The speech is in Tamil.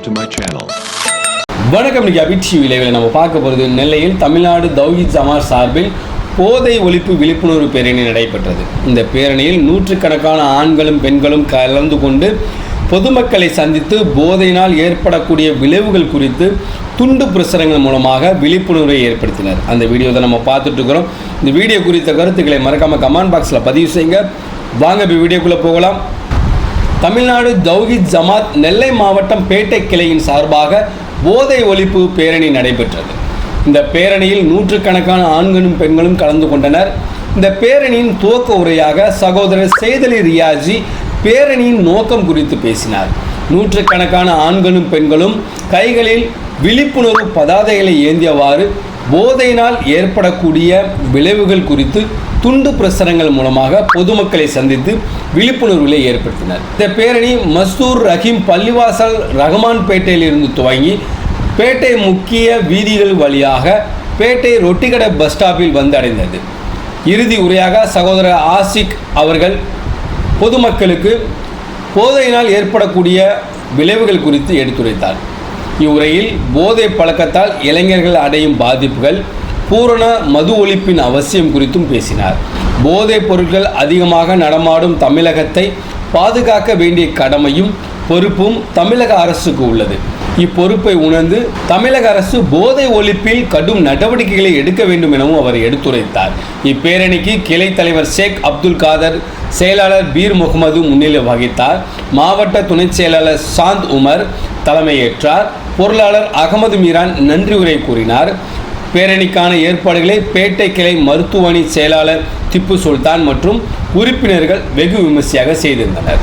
subscribe to my channel. வணக்கம் இன்னைக்கு அபிட்சி விளைவில் நம்ம பார்க்க போகிறது நெல்லையில் தமிழ்நாடு தௌஹித் ஜமாத் சார்பில் போதை ஒழிப்பு விழிப்புணர்வு பேரணி நடைபெற்றது. இந்த பேரணியில் நூற்றுக்கணக்கான ஆண்களும் பெண்களும் கலந்து கொண்டு பொதுமக்களை சந்தித்து போதையினால் ஏற்படக்கூடிய விளைவுகள் குறித்து துண்டு பிரசுரங்கள் மூலமாக விழிப்புணர்வை ஏற்படுத்தினர். அந்த வீடியோவை நம்ம பார்த்துட்டு இருக்கிறோம். இந்த வீடியோ குறித்த கருத்துக்களை மறக்காமல் கமெண்ட் பாக்ஸில் பதிவு செய்யுங்க. வாங்க இப்போ வீடியோக்குள்ளே போகலாம். தமிழ்நாடு தௌஹித் ஜமாத் நெல்லை மாவட்டம் பேட்டை கிளையின் சார்பாக போதை ஒழிப்பு பேரணி நடைபெற்றது. இந்த பேரணியில் நூற்றுக்கணக்கான ஆண்களும் பெண்களும் கலந்து கொண்டனர். இந்த பேரணியின் துவக்க உரையாக சகோதரர் சேதலி ரியாஜி பேரணியின் நோக்கம் குறித்து பேசினார். நூற்றுக்கணக்கான ஆண்களும் பெண்களும் கைகளில் விழிப்புணர்வு பதாதைகளை ஏந்தியவாறு போதையினால் ஏற்படக்கூடிய விளைவுகள் குறித்து துண்டு பிரசுரங்கள் மூலமாக பொதுமக்களை சந்தித்து விழிப்புணர்வுகளை ஏற்படுத்தினர். இந்த பேரணி மஸ்தூர் ரஹீம் பள்ளிவாசல் ரஹ்மான் பேட்டையிலிருந்து துவங்கி பேட்டை முக்கிய வீதிகள் வழியாக பேட்டை ரொட்டிக்கடை பஸ் ஸ்டாப்பில் வந்து அடைந்தது. இறுதி உரையாக சகோதரர் ஆசிக் அவர்கள் பொதுமக்களுக்கு போதையினால் ஏற்படக்கூடிய விளைவுகள் குறித்து எடுத்துரைத்தார். இவ்வுரையில் போதை பழக்கத்தால் இளைஞர்கள் அடையும் பாதிப்புகள் பூரண மது ஒழிப்பின் அவசியம் குறித்தும் பேசினார். போதைப் பொருட்கள் அதிகமாக நடமாடும் தமிழகத்தை பாதுகாக்க வேண்டிய கடமையும் பொறுப்பும் தமிழக அரசுக்கு உள்ளது. இப்பொறுப்பை உணர்ந்து தமிழக அரசு போதை ஒழிப்பில் கடும் நடவடிக்கைகளை எடுக்க வேண்டும் எனவும் அவர் எடுத்துரைத்தார். இப்பேரணிக்கு கிளை தலைவர் ஷேக் அப்துல் காதர் செயலாளர் பீர் முகமது முன்னிலை வகித்தார். மாவட்ட துணைச் செயலாளர் சாந்த் உமர் தலைமையேற்றார். பொருளாளர் அகமது மீரான் நன்றி உரை கூறினார். பேரணிக்கான ஏற்பாடுகளை பேட்டை கிளை மருத்துவமனை செயலாளர் திப்பு சுல்தான் மற்றும் உறுப்பினர்கள் வெகு விமர்சையாக செய்திருந்தனர்.